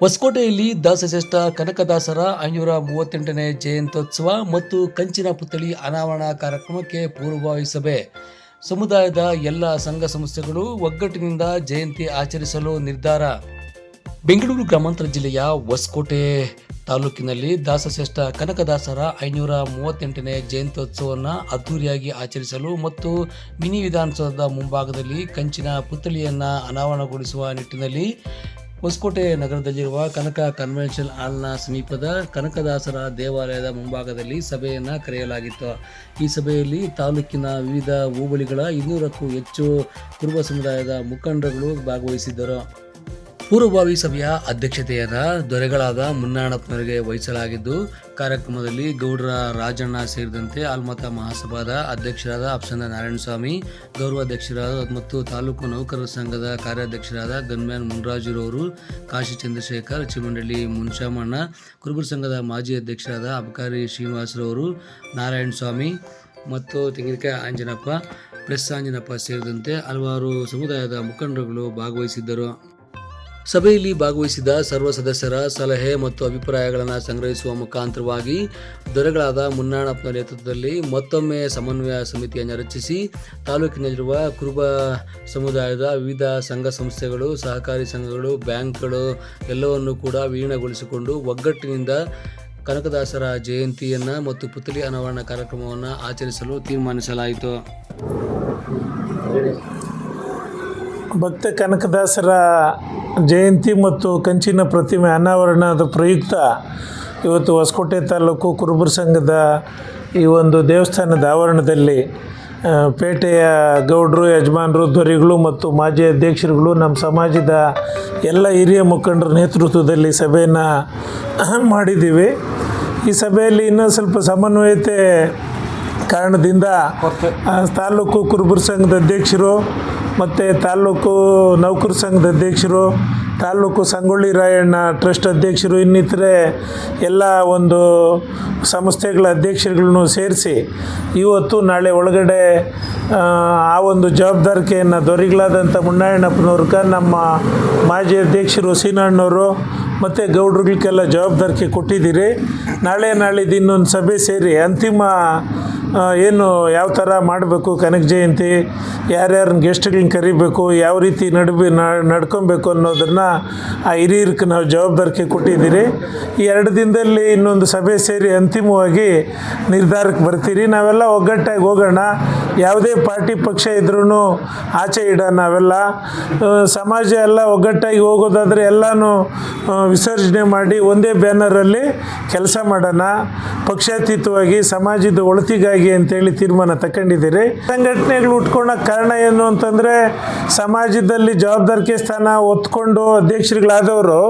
ಹೊಸಕೋಟೆಯಲ್ಲಿ ದಾಸಶ್ರೇಷ್ಠ ಕನಕದಾಸರ ಐನೂರ ಮೂವತ್ತೆಂಟನೇ ಜಯಂತ್ಯೋತ್ಸವ ಮತ್ತು ಕಂಚಿನ ಪುತ್ಥಳಿ ಅನಾವರಣ ಕಾರ್ಯಕ್ರಮಕ್ಕೆ ಪೂರ್ವಭಾವಿ ಸಭೆ. ಸಮುದಾಯದ ಎಲ್ಲ ಸಂಘ ಸಂಸ್ಥೆಗಳು ಒಗ್ಗಟ್ಟಿನಿಂದ ಜಯಂತಿ ಆಚರಿಸಲು ನಿರ್ಧಾರ. ಬೆಂಗಳೂರು ಗ್ರಾಮಾಂತರ ಜಿಲ್ಲೆಯ ಹೊಸಕೋಟೆ ತಾಲೂಕಿನಲ್ಲಿ ದಾಸಶ್ರೇಷ್ಠ ಕನಕದಾಸರ ಐನೂರ ಮೂವತ್ತೆಂಟನೇ ಜಯಂತ್ಯೋತ್ಸವವನ್ನು ಅದ್ದೂರಿಯಾಗಿ ಆಚರಿಸಲು ಮತ್ತು ಮಿನಿ ವಿಧಾನಸೌಧದ ಮುಂಭಾಗದಲ್ಲಿ ಕಂಚಿನ ಪುತ್ಥಳಿಯನ್ನು ಅನಾವರಣಗೊಳಿಸುವ ನಿಟ್ಟಿನಲ್ಲಿ ಹೊಸಕೋಟೆ ನಗರದಲ್ಲಿರುವ ಕನಕ ಕನ್ವೆನ್ಷನ್ ಹಾಲ್ನ ಸಮೀಪದ ಕನಕದಾಸರ ದೇವಾಲಯದ ಮುಂಭಾಗದಲ್ಲಿ ಸಭೆಯನ್ನು ಕರೆಯಲಾಗಿತ್ತು. ಈ ಸಭೆಯಲ್ಲಿ ತಾಲೂಕಿನ ವಿವಿಧ ಹೋಬಳಿಗಳ ಇನ್ನೂರಕ್ಕೂ ಹೆಚ್ಚು ಕುರುಬ ಸಮುದಾಯದ ಮುಖಂಡರುಗಳು ಭಾಗವಹಿಸಿದ್ದರು. ಪೂರ್ವಭಾವಿ ಸಭೆಯ ಅಧ್ಯಕ್ಷತೆಯಾದ ದೊರೆಗಳಾದ ಮುನ್ನಾಣಪ್ಪನವರಿಗೆ ವಹಿಸಲಾಗಿದ್ದು, ಕಾರ್ಯಕ್ರಮದಲ್ಲಿ ಗೌಡರ ರಾಜಣ್ಣ ಸೇರಿದಂತೆ ಆಲ್ಮತ ಮಹಾಸಭಾದ ಅಧ್ಯಕ್ಷರಾದ ಅಪ್ಸಂದ ನಾರಾಯಣಸ್ವಾಮಿ ಗೌರವಾಧ್ಯಕ್ಷರಾದ ಮತ್ತು ತಾಲೂಕು ನೌಕರರ ಸಂಘದ ಕಾರ್ಯಾಧ್ಯಕ್ಷರಾದ ಗನ್ಮ್ಯಾನ್ ಮುನ್ರಾಜುರವರು, ಕಾಶಿ ಚಂದ್ರಶೇಖರ್ ಚಿಮಂಡಳ್ಳಿ ಮುನ್ಶಾಮಣ್ಣ, ಕುರುಬರ ಸಂಘದ ಮಾಜಿ ಅಧ್ಯಕ್ಷರಾದ ಅಬಕಾರಿ ಶ್ರೀನಿವಾಸರವರು, ನಾರಾಯಣಸ್ವಾಮಿ ಮತ್ತು ತೆಂಗಿನಕಾಯಿ ಆಂಜನಪ್ಪ, ಪ್ರೆಸ್ ಆಂಜನಪ್ಪ ಸೇರಿದಂತೆ ಹಲವಾರು ಸಮುದಾಯದ ಮುಖಂಡರುಗಳು ಭಾಗವಹಿಸಿದ್ದರು. ಸಭೆಯಲ್ಲಿ ಭಾಗವಹಿಸಿದ ಸರ್ವ ಸದಸ್ಯರ ಸಲಹೆ ಮತ್ತು ಅಭಿಪ್ರಾಯಗಳನ್ನು ಸಂಗ್ರಹಿಸುವ ಮುಖಾಂತರವಾಗಿ ದೊರೆಗಳಾದ ಮುನ್ನಾಣಪ್ಪನ ನೇತೃತ್ವದಲ್ಲಿ ಮತ್ತೊಮ್ಮೆ ಸಮನ್ವಯ ಸಮಿತಿಯನ್ನು ರಚಿಸಿ ತಾಲೂಕಿನಲ್ಲಿರುವ ಕುರುಬ ಸಮುದಾಯದ ವಿವಿಧ ಸಂಘ ಸಂಸ್ಥೆಗಳು, ಸಹಕಾರಿ ಸಂಘಗಳು, ಬ್ಯಾಂಕ್ಗಳು ಎಲ್ಲವನ್ನು ಕೂಡ ವಿಲೀನಗೊಳಿಸಿಕೊಂಡು ಒಗ್ಗಟ್ಟಿನಿಂದ ಕನಕದಾಸರ ಜಯಂತಿಯನ್ನು ಮತ್ತು ಪುತ್ಲಿ ಅನಾವರಣ ಕಾರ್ಯಕ್ರಮವನ್ನು ಆಚರಿಸಲು ತೀರ್ಮಾನಿಸಲಾಯಿತು. ಭಕ್ತ ಕನಕದಾಸರ ಜಯಂತಿ ಮತ್ತು ಕಂಚಿನ ಪ್ರತಿಮೆ ಅನಾವರಣದ ಪ್ರಯುಕ್ತ ಇವತ್ತು ಹೊಸಕೋಟೆ ತಾಲೂಕು ಕುರುಬರ ಸಂಘದ ಈ ಒಂದು ದೇವಸ್ಥಾನದ ಆವರಣದಲ್ಲಿ ಪೇಟೆಯ ಗೌಡರು, ಯಜಮಾನರು ದೊರೆಗಳು ಮತ್ತು ಮಾಜಿ ಅಧ್ಯಕ್ಷರುಗಳು ನಮ್ಮ ಸಮಾಜದ ಎಲ್ಲ ಹಿರಿಯ ಮುಖಂಡರ ನೇತೃತ್ವದಲ್ಲಿ ಸಭೆಯನ್ನು ಮಾಡಿದ್ದೀವಿ. ಈ ಸಭೆಯಲ್ಲಿ ಇನ್ನೂ ಸ್ವಲ್ಪ ಸಮನ್ವಯತೆ ಕಾರಣದಿಂದ ತಾಲೂಕು ಕುರುಬರ ಸಂಘದ ಅಧ್ಯಕ್ಷರು ಮತ್ತು ತಾಲೂಕು ನೌಕರ ಸಂಘದ ಅಧ್ಯಕ್ಷರು ತಾಲೂಕು ಸಂಗೊಳ್ಳಿ ರಾಯಣ್ಣ ಟ್ರಸ್ಟ್ ಅಧ್ಯಕ್ಷರು ಇನ್ನಿತರೆ ಎಲ್ಲ ಒಂದು ಸಂಸ್ಥೆಗಳ ಅಧ್ಯಕ್ಷರುಗಳನ್ನು ಸೇರಿಸಿ ಇವತ್ತು ನಾಳೆ ಒಳಗಡೆ ಆ, ಒಂದು ಜವಾಬ್ದಾರಿಕೆಯನ್ನು ದೊರೆಗಳಾದಂಥ ಮುನ್ನಾಯಣ್ಣಪ್ಪನವ್ರಿಗೆ ನಮ್ಮ ಮಾಜಿ ಅಧ್ಯಕ್ಷರು ಸೀನಣ್ಣವರು ಮತ್ತು ಗೌಡ್ರುಗಳಿಗೆಲ್ಲ ಜವಾಬ್ದಾರಿಕೆ ಕೊಟ್ಟಿದ್ದೀರಿ. ನಾಳೆ ನಾಳಿದ್ದು ಇನ್ನೊಂದು ಸಭೆ ಸೇರಿ ಅಂತಿಮ ಏನು ಯಾವ ಥರ ಮಾಡಬೇಕು ಕನಕ ಜಯಂತಿ, ಯಾರ್ಯಾರನ್ನ ಗೆಸ್ಟ್ಗಳನ್ನ ಕರಿಬೇಕು, ಯಾವ ರೀತಿ ನಡ್ಬಿ ನಡ್ಕೊಬೇಕು ಅನ್ನೋದನ್ನು ಆ ಹಿರಿಯರ್ಗೆ ನಾವು ಜವಾಬ್ದಾರಿಕೆ ಕೊಟ್ಟಿದ್ದೀರಿ. ಈ ಎರಡು ದಿನದಲ್ಲಿ ಇನ್ನೊಂದು ಸಭೆ ಸೇರಿ ಅಂತಿಮವಾಗಿ ನಿರ್ಧಾರಕ್ಕೆ ಬರ್ತೀರಿ. ನಾವೆಲ್ಲ ಒಗ್ಗಟ್ಟಾಗಿ ಹೋಗೋಣ. ಯಾವುದೇ ಪಾರ್ಟಿ ಪಕ್ಷ ಇದ್ರೂ ಆಚೆ ಇಡೋಣ ನಾವೆಲ್ಲ. ಸಮಾಜ ಎಲ್ಲ ಒಗ್ಗಟ್ಟಾಗಿ ಹೋಗೋದಾದರೆ ಎಲ್ಲನೂ ವಿಸರ್ಜನೆ ಮಾಡಿ ಒಂದೇ ಬ್ಯಾನರಲ್ಲಿ ಕೆಲಸ ಮಾಡೋಣ. ಪಕ್ಷಾತೀತವಾಗಿ ಸಮಾಜದ ಒಳತಿಗಾಗಿ ಅಂತೇಳಿ ತೀರ್ಮಾನ ತಕೊಂಡಿದ್ದೀರಿ. ಸಂಘಟನೆಗಳು ಉಟ್ಕೊಳ್ಳೋಕೆ ಕಾರಣ ಏನು ಅಂತಂದರೆ, ಸಮಾಜದಲ್ಲಿ ಜವಾಬ್ದಾರಿಕೆ ಸ್ಥಾನ ಒತ್ಕೊಂಡು ಅಧ್ಯಕ್ಷರುಗಳಾದವರು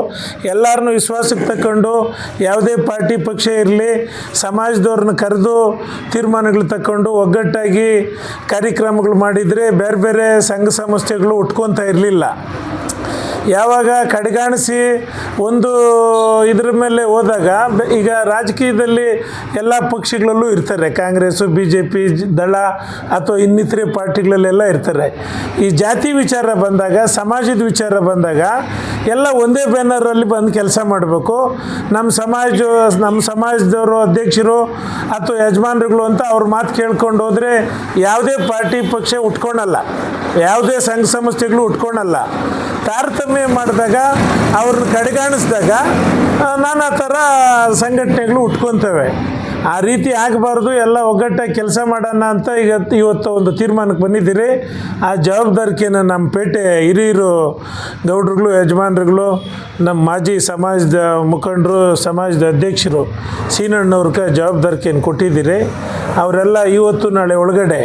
ಎಲ್ಲರನ್ನೂ ವಿಶ್ವಾಸಕ್ಕೆ ತಕೊಂಡು ಯಾವುದೇ ಪಾರ್ಟಿ ಪಕ್ಷ ಇರಲಿ, ಸಮಾಜದವ್ರನ್ನ ಕರೆದು ತೀರ್ಮಾನಗಳು ತಕೊಂಡು ಒಗ್ಗಟ್ಟಾಗಿ ಕಾರ್ಯಕ್ರಮಗಳು ಮಾಡಿದರೆ ಬೇರೆ ಬೇರೆ ಸಂಘ ಸಂಸ್ಥೆಗಳು ಉಟ್ಕೊತಾ ಇರಲಿಲ್ಲ. ಯಾವಾಗ ಕಡೆಗಾಣಿಸಿ ಒಂದು ಇದ್ರ ಮೇಲೆ ಹೋದಾಗ, ಈಗ ರಾಜಕೀಯದಲ್ಲಿ ಎಲ್ಲ ಪಕ್ಷಗಳಲ್ಲೂ ಇರ್ತಾರೆ. ಕಾಂಗ್ರೆಸ್ ಬಿ ಜೆ ಪಿ ದಳ ಅಥವಾ ಇನ್ನಿತರೆ ಪಾರ್ಟಿಗಳಲ್ಲೆಲ್ಲ ಇರ್ತಾರೆ. ಈ ಜಾತಿ ವಿಚಾರ ಬಂದಾಗ, ಸಮಾಜದ ವಿಚಾರ ಬಂದಾಗ ಎಲ್ಲ ಒಂದೇ ಬ್ಯಾನರಲ್ಲಿ ಬಂದು ಕೆಲಸ ಮಾಡಬೇಕು. ನಮ್ಮ ಸಮಾಜ, ನಮ್ಮ ಸಮಾಜದವರು ಅಧ್ಯಕ್ಷರು ಅಥವಾ ಯಜಮಾನರುಗಳು ಅಂತ ಅವ್ರ ಮಾತು ಕೇಳ್ಕೊಂಡು ಹೋದರೆ ಯಾವುದೇ ಪಾರ್ಟಿ ಪಕ್ಷ ಉಟ್ಕೊಳಲ್ಲ. ಯಾವುದೇ ಸಂಘ ಸಂಸ್ಥೆಗಳು ಉಟ್ಕೊಳಲ್ಲ. ತಾರತಮ್ಯ ಮಾಡಿದಾಗ ಅವ್ರನ್ನ ಕಡೆಗಾಣಿಸಿದಾಗ ನಾನಾ ಥರ ಸಂಘಟನೆಗಳು ಉಟ್ಕೊತವೆ. ಆ ರೀತಿ ಆಗಬಾರ್ದು, ಎಲ್ಲ ಒಗ್ಗಟ್ಟಾಗಿ ಕೆಲಸ ಮಾಡೋಣ ಅಂತ ಈಗ ಇವತ್ತು ಒಂದು ತೀರ್ಮಾನಕ್ಕೆ ಬಂದಿದ್ದೀರಿ. ಆ ಜವಾಬ್ದಾರಿಕೆಯನ್ನು ನಮ್ಮ ಪೇಟೆ ಹಿರಿಯರು, ಗೌಡ್ರುಗಳು, ಯಜಮಾನ್ರುಗಳು, ನಮ್ಮ ಮಾಜಿ ಸಮಾಜದ ಮುಖಂಡರು, ಸಮಾಜದ ಅಧ್ಯಕ್ಷರು, ಸೀನಣ್ಣವ್ರಿಗೆ ಜವಾಬ್ದಾರಿಕೆಯನ್ನು ಕೊಟ್ಟಿದ್ದೀರಿ. ಅವರೆಲ್ಲ ಇವತ್ತು ನಾಳೆ ಒಳಗಡೆ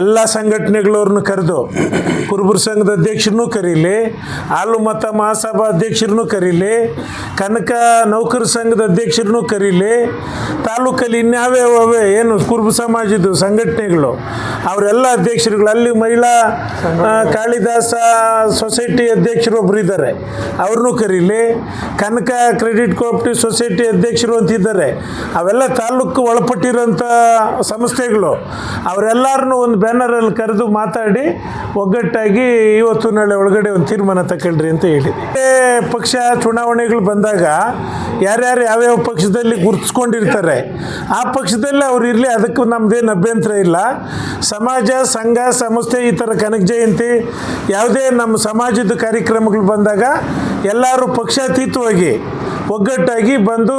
ಎಲ್ಲ ಸಂಘಟನೆಗಳವ್ರನ್ನ ಕರೆದು, ಕುರುಬರ ಸಂಘದ ಅಧ್ಯಕ್ಷರನ್ನೂ ಕರೀಲಿ, ಹಾಲು ಮತ ಮಹಾಸಭಾ ಅಧ್ಯಕ್ಷರನ್ನೂ ಕರೀಲಿ, ಕನಕ ನೌಕರ ಸಂಘದ ಅಧ್ಯಕ್ಷರನ್ನೂ ಕರೀಲಿ, ತಾಲೂಕಲ್ಲಿ ಇನ್ಯಾವ್ಯಾವ ಅವೇ, ಏನು ಕುರುಬ ಸಮಾಜದ ಸಂಘಟನೆಗಳು, ಅವರೆಲ್ಲ ಅಧ್ಯಕ್ಷರುಗಳು, ಅಲ್ಲಿ ಮಹಿಳಾ ಕಾಳಿದಾಸ ಸೊಸೈಟಿ ಅಧ್ಯಕ್ಷರು ಒಬ್ಬರು ಇದ್ದಾರೆ, ಅವ್ರನ್ನೂ ಕರೀಲಿ, ಕನಕ ಕ್ರೆಡಿಟ್ ಕೋಆಪ್ಟಿವ್ ಸೊಸೈಟಿ ಅಧ್ಯಕ್ಷರು ಅಂತಿದ್ದಾರೆ ಅವೆಲ್ಲ ತಾಲೂಕು ಒಳಪಟ್ಟಿರೋಂಥ ಸಂಸ್ಥೆಗಳು, ಅವರೆಲ್ಲರನ್ನೂ ಒಂದು ಬ್ಯಾನರಲ್ಲಿ ಕರೆದು ಮಾತಾಡಿ ಒಗ್ಗಟ್ಟಾಗಿ ಇವತ್ತು ನಾಳೆ ಒಳಗಡೆ ಒಂದು ತೀರ್ಮಾನ ತಗೊಳ್ರಿ ಅಂತ ಹೇಳಿ. ಪಕ್ಷ ಚುನಾವಣೆಗಳು ಬಂದಾಗ ಯಾರ್ಯಾರು ಯಾವ್ಯಾವ ಪಕ್ಷದಲ್ಲಿ ಗುರುತಿಸ್ಕೊಂಡಿರ್ತಾರೆ, ಆ ಪಕ್ಷದಲ್ಲಿ ಅವ್ರು ಇರಲಿ, ಅದಕ್ಕೂ ನಮ್ಮದೇನು ಅಭ್ಯಂತರ ಇಲ್ಲ. ಸಮಾಜ, ಸಂಘ, ಸಂಸ್ಥೆ, ಈ ಥರ ಕನಕ ಜಯಂತಿ, ಯಾವುದೇ ನಮ್ಮ ಸಮಾಜದ ಕಾರ್ಯಕ್ರಮಗಳು ಬಂದಾಗ ಎಲ್ಲರೂ ಪಕ್ಷಾತೀತವಾಗಿ ಒಗ್ಗಟ್ಟಾಗಿ ಬಂದು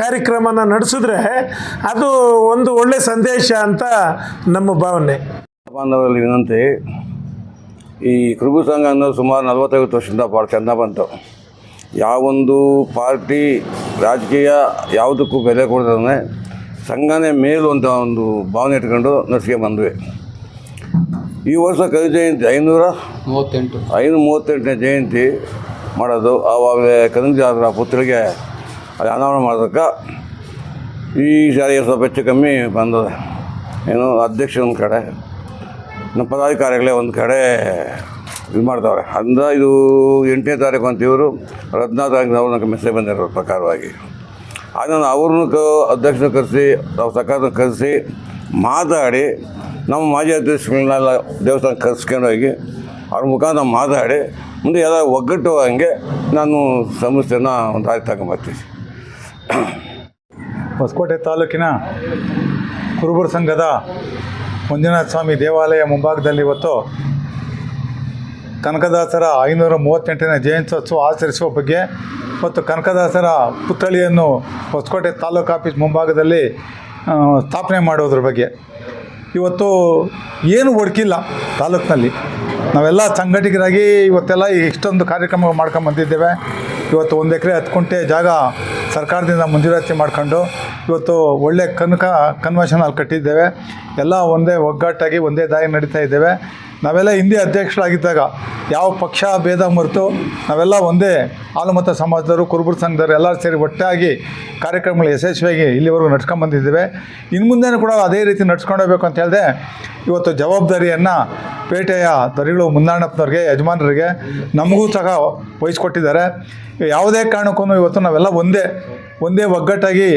ಕಾರ್ಯಕ್ರಮನ ನಡೆಸಿದ್ರೆ ಅದು ಒಂದು ಒಳ್ಳೆ ಸಂದೇಶ ಅಂತ ನಮ್ಮ ಭಾವನೆ. ಬಾಂಧವರಲ್ಲಿ ವಿನಂತಿ ಈ ಕೃಗು ಸಂಘ ಅನ್ನೋದು ಸುಮಾರು ನಲವತ್ತೈವತ್ತು ವರ್ಷದಿಂದ ಭಾಳ ಚೆಂದ ಬಂತು. ಯಾವೊಂದು ಪಾರ್ಟಿ ರಾಜಕೀಯ ಯಾವುದಕ್ಕೂ ಬೆಲೆ ಕೊಡದೇ ಸಂಘನೇ ಮೇಲು ಅಂತ ಒಂದು ಭಾವನೆ ಇಟ್ಕೊಂಡು ನಡ್ಸ್ಕೊಂಡು ಬಂದ್ವಿ. ಈ ವರ್ಷ ಕವಿ ಜಯಂತಿ ಐನೂರ ಮೂವತ್ತೆಂಟು. ಐನೂರ ಮೂವತ್ತೆಂಟನೇ ಜಯಂತಿ ಮಾಡೋದು. ಆವಾಗಲೇ ಕನಕದಾಸರ ಪುತ್ರಿಗೆ ಅದು ಅನಾವರಣ ಮಾಡೋದಕ್ಕೆ ಈ ಸಾರಿಗೆ ಸ್ವಲ್ಪ ಹೆಚ್ಚು ಕಮ್ಮಿ ಬಂದದೆ. ಏನು, ಅಧ್ಯಕ್ಷ ಒಂದು ಕಡೆ, ನಮ್ಮ ಪದಾಧಿಕಾರಿಗಳೇ ಒಂದು ಕಡೆ ಇದು ಮಾಡ್ತಾವ್ರೆ ಅಂದ ಇದು ಎಂಟನೇ ತಾರೀಕು ಅಂತ ಇವರು ಹದಿನಾರು ತಾರೀಕು ನನಗೆ ಮೆಸೇಜ್ ಬಂದಿರೋ ಪ್ರಕಾರವಾಗಿ. ಆಗ ನಾನು ಅವ್ರನ್ನೂ ಕ, ಅಧ್ಯಕ್ಷನ ಕರೆಸಿ, ಅವ್ರ ಸರ್ಕಾರನ ಕರೆಸಿ ಮಾತಾಡಿ, ನಮ್ಮ ಮಾಜಿ ಅಧ್ಯಕ್ಷಗಳನ್ನೆಲ್ಲ ದೇವಸ್ಥಾನ ಕರೆಸ್ಕೊಂಡೋಗಿ ಅವ್ರ ಮುಖಾಂತರ ಮಾತಾಡಿ ಮುಂದೆ ಎಲ್ಲ ಒಗ್ಗಟ್ಟು ಹಂಗೆ ನಾನು ಸಂಸ್ಥೆನ ಒಂದು ದಾರಿ ತಗೊಂಬರ್ತೀನಿ. ಹೊಸಕೋಟೆ ತಾಲೂಕಿನ ಕುರುಬರ ಸಂಘದ ಮಂಜುನಾಥ ಸ್ವಾಮಿ ದೇವಾಲಯ ಮುಂಭಾಗದಲ್ಲಿ ಇವತ್ತು ಕನಕದಾಸರ ಐನೂರ ಮೂವತ್ತೆಂಟನೇ ಜಯಂತ್ಯೋತ್ಸವ ಆಚರಿಸುವ ಬಗ್ಗೆ ಮತ್ತು ಕನಕದಾಸರ ಪುತ್ಥಳಿಯನ್ನು ಹೊಸಕೋಟೆ ತಾಲೂಕು ಆಫೀಸ್ ಮುಂಭಾಗದಲ್ಲಿ ಸ್ಥಾಪನೆ ಮಾಡೋದ್ರ ಬಗ್ಗೆ. ಇವತ್ತು ಏನು ಒಡಕಿಲ್ಲ ತಾಲೂಕಿನಲ್ಲಿ. ನಾವೆಲ್ಲ ಸಂಘಟಕರಾಗಿ ಇವತ್ತೆಲ್ಲ ಇಷ್ಟೊಂದು ಕಾರ್ಯಕ್ರಮ ಮಾಡ್ಕೊಂಡು ಬಂದಿದ್ದೇವೆ. ಇವತ್ತು ಒಂದು ಎಕರೆ ಹತ್ತು ಕುಂಟೆ ಜಾಗ ಸರ್ಕಾರದಿಂದ ಮಂಜೂರಾತಿ ಮಾಡ್ಕೊಂಡು ಇವತ್ತು ಒಳ್ಳೆ ಕನಕ ಕನ್ವೆನ್ಷನ್ ಅಲ್ಲಿ ಕಟ್ಟಿದ್ದೇವೆ. ಎಲ್ಲ ಒಂದೇ ಒಗ್ಗಟ್ಟಾಗಿ, ಒಂದೇ ದಾರಿ ನಡೀತಾ ಇದ್ದೇವೆ. ನಾವೆಲ್ಲ ಹಿಂದೆ ಅಧ್ಯಕ್ಷರಾಗಿದ್ದಾಗ ಯಾವ ಪಕ್ಷ ಭೇದ ಮರೆತು ನಾವೆಲ್ಲ ಒಂದೇ ಹಾಲುಮತ ಸಮಾಜದವರು, ಕುರುಬರ ಸಂಘದವರು, ಎಲ್ಲರೂ ಸೇರಿ ಒಟ್ಟಾಗಿ ಕಾರ್ಯಕ್ರಮಗಳು ಯಶಸ್ವಿಯಾಗಿ ಇಲ್ಲಿವರೆಗೂ ನಡ್ಸ್ಕೊಂಡು ಬಂದಿದ್ದೇವೆ. ಇನ್ನು ಮುಂದೆನೂ ಕೂಡ ಅದೇ ರೀತಿ ನಡ್ಸ್ಕೊಂಡೋಗ್ಬೇಕು ಅಂತ ಹೇಳಿದೆ, ಇವತ್ತು ಜವಾಬ್ದಾರಿಯನ್ನು ಪೇಟೆಯ ದರಿಗಳು ಮುಂದಾಣಪ್ಪನವ್ರಿಗೆ ಯಜಮಾನರಿಗೆ ನಮಗೂ ಸಹ ವಹಿಸ್ಕೊಟ್ಟಿದ್ದಾರೆ. ಯಾವುದೇ ಕಾರಣಕ್ಕೂ ಇವತ್ತು ನಾವೆಲ್ಲ ಒಂದೇ ಒಂದೇ ಒಗ್ಗಟ್ಟಾಗಿ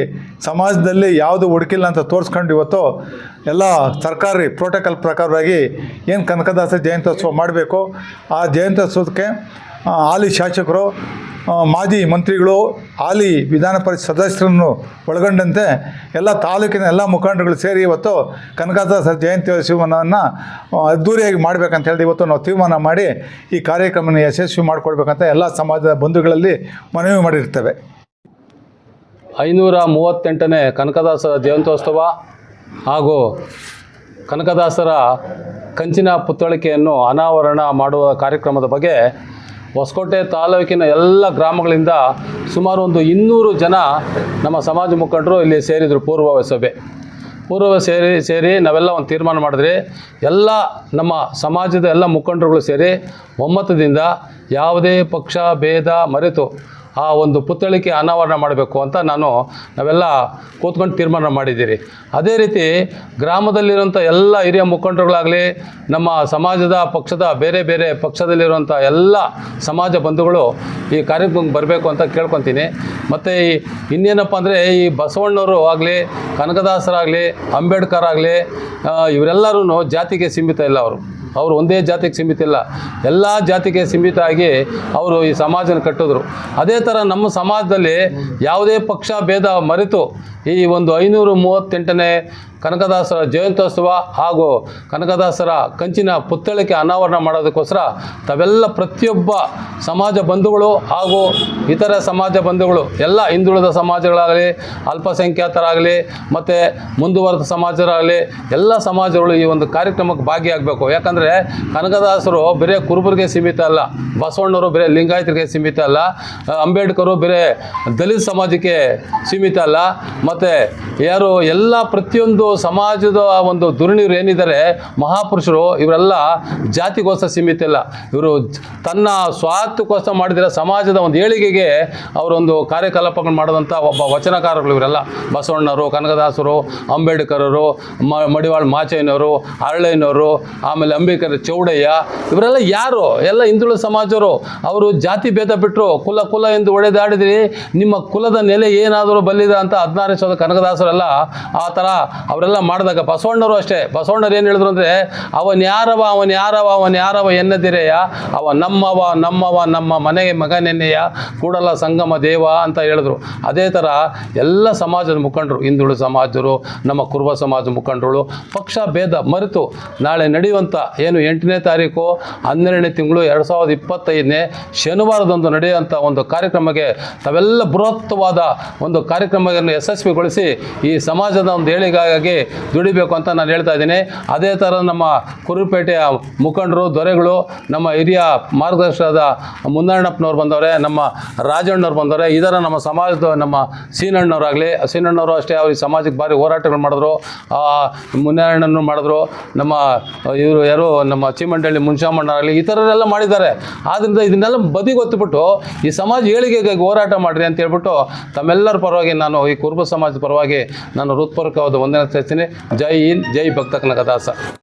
ಸಮಾಜದಲ್ಲಿ ಯಾವುದು ಹುಡುಕಿಲ್ಲ ಅಂತ ತೋರಿಸ್ಕೊಂಡು ಇವತ್ತು ಎಲ್ಲ ಸರ್ಕಾರಿ ಪ್ರೋಟೋಕಾಲ್ ಪ್ರಕಾರವಾಗಿ ಏನು ಕನಕದಾಸ ಜಯಂತ್ಯೋತ್ಸವ ಮಾಡಬೇಕು, ಆ ಜಯಂತ್ಯೋತ್ಸವಕ್ಕೆ ಹಾಲಿ ಶಾಸಕರು ಮಾಜಿ ಮಂತ್ರಿಗಳು, ಹಾಲಿ ವಿಧಾನ ಪರಿಷತ್ ಸದಸ್ಯರನ್ನು ಒಳಗೊಂಡಂತೆ ಎಲ್ಲ ತಾಲೂಕಿನ ಎಲ್ಲ ಮುಖಂಡರುಗಳು ಸೇರಿ ಇವತ್ತು ಕನಕದಾಸ ಜಯಂತ್ಯೋತ್ಸವವನ್ನು ಅದ್ಧೂರಿಯಾಗಿ ಮಾಡಬೇಕಂತ ಹೇಳಿ ಇವತ್ತು ನಾವು ತೀರ್ಮಾನ ಮಾಡಿ ಈ ಕಾರ್ಯಕ್ರಮನ ಯಶಸ್ವಿ ಮಾಡಿಕೊಡ್ಬೇಕಂತ ಎಲ್ಲ ಸಮಾಜದ ಬಂಧುಗಳಲ್ಲಿ ಮನವಿ ಮಾಡಿರ್ತೇವೆ. ಐನೂರ ಮೂವತ್ತೆಂಟನೇ ಕನಕದಾಸರ ಜಯಂತ್ಯೋತ್ಸವ ಹಾಗೂ ಕನಕದಾಸರ ಕಂಚಿನ ಪುತ್ಥಳಿಕೆಯನ್ನು ಅನಾವರಣ ಮಾಡುವ ಕಾರ್ಯಕ್ರಮದ ಬಗ್ಗೆ ಹೊಸಕೋಟೆ ತಾಲೂಕಿನ ಎಲ್ಲ ಗ್ರಾಮಗಳಿಂದ ಸುಮಾರು ಒಂದು ಇನ್ನೂರು ಜನ ನಮ್ಮ ಸಮಾಜ ಮುಖಂಡರು ಇಲ್ಲಿ ಸೇರಿದರು ಪೂರ್ವ ಸಭೆ. ಪೂರ್ವ ಸೇರಿ ಸೇರಿ ನಾವೆಲ್ಲ ಒಂದು ತೀರ್ಮಾನ ಮಾಡಿದ್ರಿ ಎಲ್ಲ ನಮ್ಮ ಸಮಾಜದ ಎಲ್ಲ ಮುಖಂಡರುಗಳು ಸೇರಿ ಒಮ್ಮತದಿಂದ ಯಾವುದೇ ಪಕ್ಷ, ಭೇದ, ಮರೆತು ಆ ಒಂದು ಪುತ್ಥಳಿಕೆ ಅನಾವರಣ ಮಾಡಬೇಕು ಅಂತ ನಾನು ನಾವೆಲ್ಲ ಕೂತ್ಕೊಂಡು ತೀರ್ಮಾನ ಮಾಡಿದ್ದೀರಿ. ಅದೇ ರೀತಿ ಗ್ರಾಮದಲ್ಲಿರುವಂಥ ಎಲ್ಲ ಹಿರಿಯ ಮುಖಂಡರುಗಳಾಗಲಿ, ನಮ್ಮ ಸಮಾಜದ ಪಕ್ಷದ ಬೇರೆ ಬೇರೆ ಪಕ್ಷದಲ್ಲಿರುವಂಥ ಎಲ್ಲ ಸಮಾಜ ಬಂಧುಗಳು ಈ ಕಾರ್ಯಕ್ರಮಕ್ಕೆ ಬರಬೇಕು ಅಂತ ಕೇಳ್ಕೊತೀನಿ. ಮತ್ತು ಈ ಇನ್ನೇನಪ್ಪ ಅಂದರೆ ಈ ಬಸವಣ್ಣವರು ಆಗಲಿ, ಕನಕದಾಸರಾಗಲಿ, ಅಂಬೇಡ್ಕರ್ ಆಗಲಿ ಇವರೆಲ್ಲರೂ ಜಾತಿಗೆ ಸೀಮಿತ ಇಲ್ಲ ಅವರು. ಅವರು ಒಂದೇ ಜಾತಿಗೆ ಸೀಮಿತ ಇಲ್ಲ. ಎಲ್ಲ ಜಾತಿಗೆ ಸೀಮಿತ ಆಗಿ ಅವರು ಈ ಸಮಾಜನ ಕಟ್ಟಿದ್ರು. ಅದೇ ಥರ ನಮ್ಮ ಸಮಾಜದಲ್ಲಿ ಯಾವುದೇ ಪಕ್ಷ, ಭೇದ ಮರೆತು ಈ ಒಂದು ಐನೂರು ಮೂವತ್ತೆಂಟನೇ ಕನಕದಾಸರ ಜಯಂತ್ಯೋತ್ಸವ ಹಾಗೂ ಕನಕದಾಸರ ಕಂಚಿನ ಪುತ್ಥಳಿಕೆ ಅನಾವರಣ ಮಾಡೋದಕ್ಕೋಸ್ಕರ ತಾವೆಲ್ಲ ಪ್ರತಿಯೊಬ್ಬ ಸಮಾಜ ಬಂಧುಗಳು ಹಾಗೂ ಇತರ ಸಮಾಜ ಬಂಧುಗಳು, ಎಲ್ಲ ಹಿಂದುಳಿದ ಸಮಾಜಗಳಾಗಲಿ, ಅಲ್ಪಸಂಖ್ಯಾತರಾಗಲಿ, ಮತ್ತು ಮುಂದುವರೆದ ಸಮಾಜರಾಗಲಿ, ಎಲ್ಲ ಸಮಾಜಗಳು ಈ ಒಂದು ಕಾರ್ಯಕ್ರಮಕ್ಕೆ ಭಾಗಿಯಾಗಬೇಕು. ಯಾಕಂದರೆ ಕನಕದಾಸರು ಬೇರೆ ಕುರುಬರಿಗೆ ಸೀಮಿತ ಅಲ್ಲ ಬಸವಣ್ಣವರು ಬೇರೆ ಲಿಂಗಾಯತರಿಗೆ ಸೀಮಿತ ಅಲ್ಲ, ಅಂಬೇಡ್ಕರು ಬೇರೆ ದಲಿತ ಸಮಾಜಕ್ಕೆ ಸೀಮಿತ ಅಲ್ಲ, ಮತ್ತು ಯಾರು ಎಲ್ಲ ಪ್ರತಿಯೊಂದು ಸಮಾಜದ ಒಂದು ದುರ್ಣಿರು ಏನಿದ್ದಾರೆ ಮಹಾಪುರುಷರು, ಇವರೆಲ್ಲ ಜಾತಿಗೋಸ್ಕರ ಸೀಮಿತ ಇಲ್ಲ. ಇವರು ತನ್ನ ಸ್ವಾರ್ಥಕ್ಕೋಸ್ಕರ ಮಾಡಿದರೆ ಸಮಾಜದ ಒಂದು ಏಳಿಗೆಗೆ ಅವರೊಂದು ಕಾರ್ಯಕಲಾಪಗಳು ಮಾಡಿದಂಥ ಒಬ್ಬ ವಚನಕಾರಗಳು ಇವರೆಲ್ಲ. ಬಸವಣ್ಣರು, ಕನಕದಾಸರು, ಅಂಬೇಡ್ಕರರು ಮಡಿವಾಳ ಮಾಚಯ್ಯನವರು ಅರಳಯ್ಯನವರು ಆಮೇಲೆ ಅಂಬೇಡ್ಕರ್ ಚೌಡಯ್ಯ, ಇವರೆಲ್ಲ ಯಾರು? ಎಲ್ಲ ಹಿಂದುಳಿದ ಸಮಾಜರು. ಅವರು ಜಾತಿ ಭೇದ ಬಿಟ್ಟರು ಕುಲ ಕುಲ ಎಂದು ಒಡೆದಾಡಿದ್ರಿ ನಿಮ್ಮ ಕುಲದ ನೆಲೆ ಏನಾದರೂ ಬಲ್ಲಿದ ಅಂತ ಹದಿನಾರು ಸಾವಿರದ ಕನಕದಾಸರೆಲ್ಲ ಆ ಥರ ಅವರೆಲ್ಲ ಮಾಡಿದಾಗ ಬಸವಣ್ಣರು ಅಷ್ಟೇ. ಬಸವಣ್ಣರು ಏನು ಹೇಳಿದ್ರು ಅಂದರೆ, ಅವನ್ ಯಾರವ ಅವನ್ ಯಾರವ ಅವನ್ ಯಾರವ ಎನ್ನದಿರೆಯ? ಅವ ನಮ್ಮವ ನಮ್ಮವ, ನಮ್ಮ ಮನೆಗೆ ಮಗನೆನ್ನೆಯ ಕೂಡಲ ಸಂಗಮ ದೇವ ಅಂತ ಹೇಳಿದ್ರು. ಅದೇ ಥರ ಎಲ್ಲ ಸಮಾಜದ ಮುಖಂಡರು, ಹಿಂದುಳಿದ ಸಮಾಜರು, ನಮ್ಮ ಕುರುಬ ಸಮಾಜ ಮುಖಂಡರು ಪಕ್ಷ ಭೇದ ಮರೆತು ನಾಳೆ ನಡೆಯುವಂಥ ಏನು ಎಂಟನೇ ತಾರೀಕು, ಹನ್ನೆರಡನೇ ತಿಂಗಳು ಎರಡು ಸಾವಿರದ ಇಪ್ಪತ್ತೈದನೇ ಶನಿವಾರದಂದು ನಡೆಯುವಂಥ ಒಂದು ಕಾರ್ಯಕ್ರಮಕ್ಕೆ ತಾವೆಲ್ಲ ಬೃಹತ್ವಾದ ಒಂದು ಕಾರ್ಯಕ್ರಮವನ್ನು ಯಶಸ್ವಿಗೊಳಿಸಿ ಈ ಸಮಾಜದ ಒಂದು ಏಳಿಗಾಗಿ ದುಡಿಬೇಕು ಅಂತ ನಾನು ಹೇಳ್ತಾ ಇದ್ದೀನಿ. ಅದೇ ಥರ ನಮ್ಮ ಕುರುಪೇಟೆಯ ಮುಖಂಡರು, ದೊರೆಗಳು, ನಮ್ಮ ಹಿರಿಯ ಮಾರ್ಗದರ್ಶನದ ಮುನ್ನಣ್ಣಪ್ಪನವ್ರು ಬಂದವರೆ, ನಮ್ಮ ರಾಜಣ್ಣವ್ರು ಬಂದವರೆ ಇದರ ನಮ್ಮ ಸಮಾಜದ ನಮ್ಮ ಸೀನಣ್ಣವರಾಗಲಿ, ಸೀನಣ್ಣವರು ಅಷ್ಟೇ ಅವ್ರಿಗೆ ಸಮಾಜಕ್ಕೆ ಭಾರಿ ಹೋರಾಟಗಳು ಮಾಡಿದ್ರು. ಮುನ್ನಣ್ಣನ್ನು ಮಾಡಿದ್ರು. ನಮ್ಮ ಇವರು ಯಾರು, ನಮ್ಮ ಚಿಮಂಡಳ್ಳಿ ಮುನ್ಶಾಮಣ್ಣರಾಗಲಿ, ಈ ಥರರೆಲ್ಲ ಮಾಡಿದ್ದಾರೆ. ಆದ್ದರಿಂದ ಇದನ್ನೆಲ್ಲ ಬದಿಗೊತ್ತುಬಿಟ್ಟು ಈ ಸಮಾಜ ಏಳಿಗೆಗಾಗಿ ಹೋರಾಟ ಮಾಡಿರಿ ಅಂತ ಹೇಳ್ಬಿಟ್ಟು ತಮ್ಮೆಲ್ಲರ ಪರವಾಗಿ ನಾನು ಈ ಕುರುಬ ಸಮಾಜದ ಪರವಾಗಿ ನಾನು ಹೃತ್ಪೂರ್ವಕವಾದ ವಂದನೆ ತಿಳಿಸ್ತೀನಿ ಜೈ ಹಿಂದ್ ಜೈ ಭಕ್ತ ಕನಕದಾಸ.